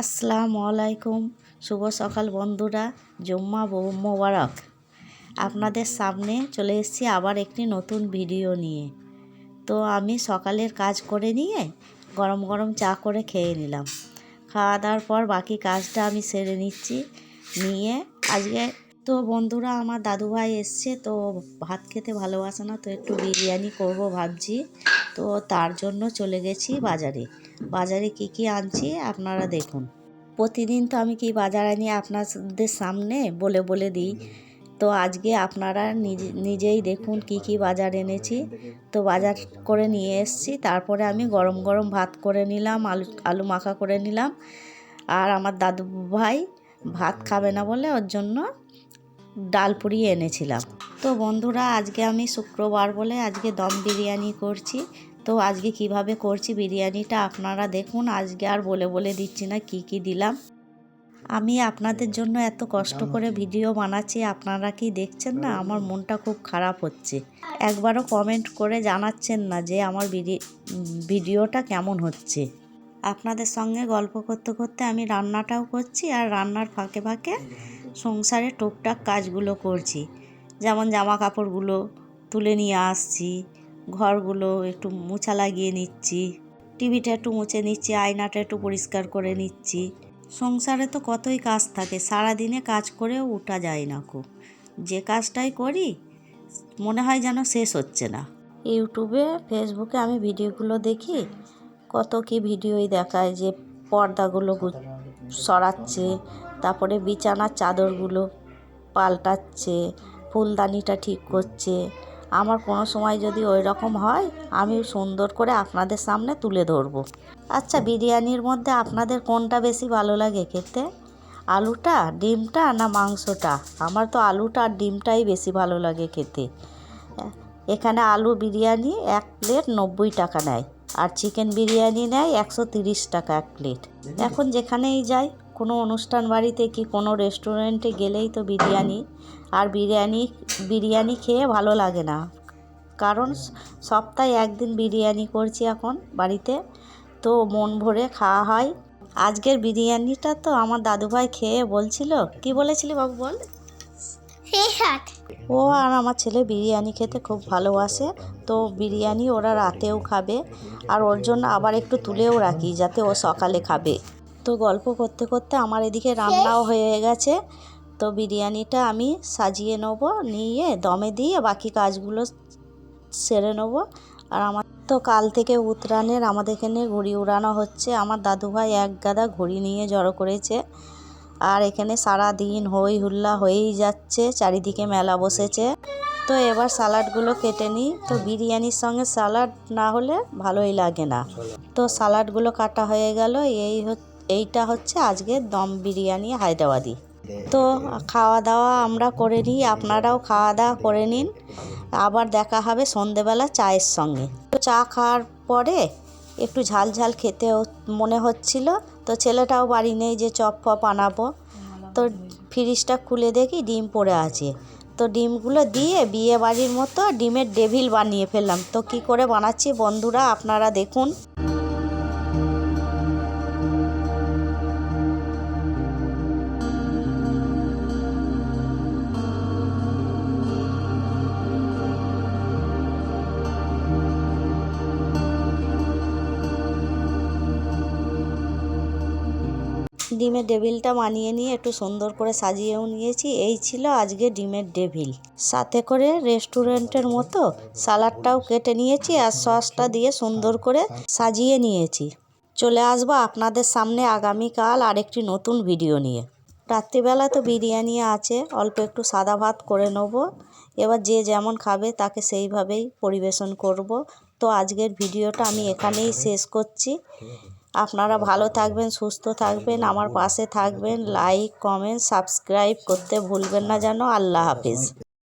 আসসালামু আলাইকুম। শুভ সকাল বন্ধুরা। জুম্মা মোবারক। আপনাদের সামনে চলে এসেছি আবার একটি নতুন ভিডিও নিয়ে। তো আমি সকালের কাজ করে নিয়ে গরম গরম চা করে খেয়ে নিলাম। খাওয়া দাওয়ার পর বাকি কাজটা আমি সেরে নিচ্ছি। নিয়ে আজকে তো বন্ধুরা আমার দাদুভাই এসছে তো ভাত খেতে ভালোবাসে না, তো একটু বিরিয়ানি করব ভাবছি। তো তার জন্য চলে গেছি বাজারে। বাজারে কি কি আনছি আপনারা দেখুন। প্রতিদিন তো আমি কি বাজার আনি আপনাদের সামনে? বলে বলে দিই। তো আজকে আপনারা নিজে, নিজেই দেখুন কি কি বাজার এনেছি। তো বাজার করে নিয়ে এসছি। তারপরে আমি গরম গরম ভাত করে নিলাম, আলু আলু মাখা করে নিলাম। আর আমার দাদু ভাই ভাত খাবে না বলে ওর জন্য ডাল পুরি এনেছিলাম। তো বন্ধুরা, আজকে আমি শুক্রবার বলে আজকে দম বিরিয়ানি করছি। তো আজকে কীভাবে করছি বিরিয়ানিটা আপনারা দেখুন, আজকে আর বলে বলে দিচ্ছি না কি কি দিলাম। আমি আপনাদের জন্য এত কষ্ট করে ভিডিও বানাচ্ছি, আপনারা কি দেখছেন না? আমার মনটা খুব খারাপ হচ্ছে। একবারও কমেন্ট করে জানাচ্ছেন না যে আমার ভিডিওটা কেমন হচ্ছে। আপনাদের সঙ্গে গল্প করতে করতে আমি রান্নাটাও করছি আর রান্নার ফাঁকে ফাঁকে সংসারে টুকটাক কাজগুলো করছি। যেমন জামা কাপড়গুলো তুলে নিয়ে আসছি ঘরগুলো একটু মোছা লাগিয়ে নিচ্ছি। টিভিটা একটু মুছে নিচ্ছি, আয়নাটা একটু পরিষ্কার করে নিচ্ছি। সংসারে তো কতই কাজ থাকে, সারাদিনে কাজ করেও উঠা যায় না খুব। যে কাজটাই করি, মনে হয় যেন শেষ হচ্ছে না। ইউটিউবে, ফেসবুকে আমি ভিডিওগুলো দেখি, কত কি ভিডিওই দেখায় যে পর্দাগুলো সরাচ্ছে, তারপরে বিছানার চাদরগুলো পাল্টাচ্ছে, ফুলদানিটা ঠিক করছে আমার কোনো সময় যদি ওই রকম হয়, আমি সুন্দর করে আপনাদের সামনে তুলে ধরবো। আচ্ছা বিরিয়ানির মধ্যে আপনাদের কোনটা বেশি ভালো লাগে খেতে? আলুটা, ডিমটা না মাংসটা? আমার তো আলুটা আর ডিমটাই বেশি ভালো লাগে খেতে। এখানে আলু বিরিয়ানি এক প্লেট নব্বই টাকা নেয়, আর চিকেন বিরিয়ানি নেয় একশো তিরিশ টাকা এক প্লেট। এখন যেখানেই যাই কোনো অনুষ্ঠান বাড়িতে কি কোনো রেস্টুরেন্টে গেলেই তো বিরিয়ানি? আর বিরিয়ানি বিরিয়ানি খেয়ে ভালো লাগে না। কারণ সপ্তাহে একদিন বিরিয়ানি করছি এখন বাড়িতে। তো মন ভরে খাওয়া হয়। আজকের বিরিয়ানিটা তো আমার দাদুভাই খেয়ে বলছিল। কি বলেছিলি বাবু বল? ও আর আমার ছেলে বিরিয়ানি খেতে খুব ভালোবাসে। তো বিরিয়ানি ওরা রাতেও খাবে। আর ওর জন্য আবার একটু তুলেও রাখি যাতে ও সকালে খাবে। তো গল্প করতে করতে আমার এদিকে রান্নাও হয়ে গেছে। তো বিরিয়ানিটা আমি সাজিয়ে নেব নিয়ে দমে দিয়ে বাকি কাজগুলো সেরে নেব। আর আমার তো কাল থেকে উত্তরায়ণের আমাদের এখানে ঘুড়ি উড়ানো হচ্ছে। আমার দাদুভাই এক গাদা ঘুড়ি নিয়ে জড়ো করেছে। আর এখানে সারা দিন হই হুল্লা হয়েই যাচ্ছে চারিদিকে মেলা বসেছে। তো এবার সালাডগুলো কেটে নিই। তো বিরিয়ানির সঙ্গে সালাড না হলে ভালোই লাগে না। তো সালাডগুলো কাটা হয়ে গেল। এই এইটা হচ্ছে আজকে দম বিরিয়ানি হায়দ্রাবাদি। তো খাওয়া দাওয়া আমরা করে নিই, আপনারাও খাওয়া দাওয়া করে নিন। আবার দেখা হবে সন্ধেবেলা চায়ের সঙ্গে। তো চা খাওয়ার পরে একটু ঝাল ঝাল খেতে মনে হচ্ছিল। তো ছেলেটাও বাড়ি নেই যে চপ ফপ আনাবো। তো ফ্রিজটা খুলে দেখি ডিম পড়ে আছে। তো ডিমগুলো দিয়ে বিয়ে বাড়ির মতো ডিমের ডেভিল বানিয়ে ফেললাম। তো কি করে বানাচ্ছি বন্ধুরা, আপনারা দেখুন। ডিমের ডেভিলটা মানিয়ে নিয়ে একটু সুন্দর করে সাজিয়েও নিয়েছি। এই ছিল আজকে ডিমের ডেভিল। সাথে করে রেস্টুরেন্টের মতো সালাডটাও কেটে নিয়েছি আর সসটা দিয়ে সুন্দর করে সাজিয়ে নিয়েছি। চলে আসব আপনাদের সামনে আগামীকাল আরেকটি নতুন ভিডিও নিয়ে। রাত্রিবেলা তো বিরিয়ানি আছে, অল্প একটু সাদা ভাত করে নেব। এবার যে যেমন খাবে তাকে সেইভাবেই পরিবেশন করব। তো আজকের ভিডিওটা আমি এখানেই শেষ করছি। আপনারা ভালো থাকবেন, সুস্থ থাকবেন, আমার পাশে থাকবেন। লাইক কমেন্ট সাবস্ক্রাইব করতে ভুলবেন না যেন। আল্লাহ হাফিজ।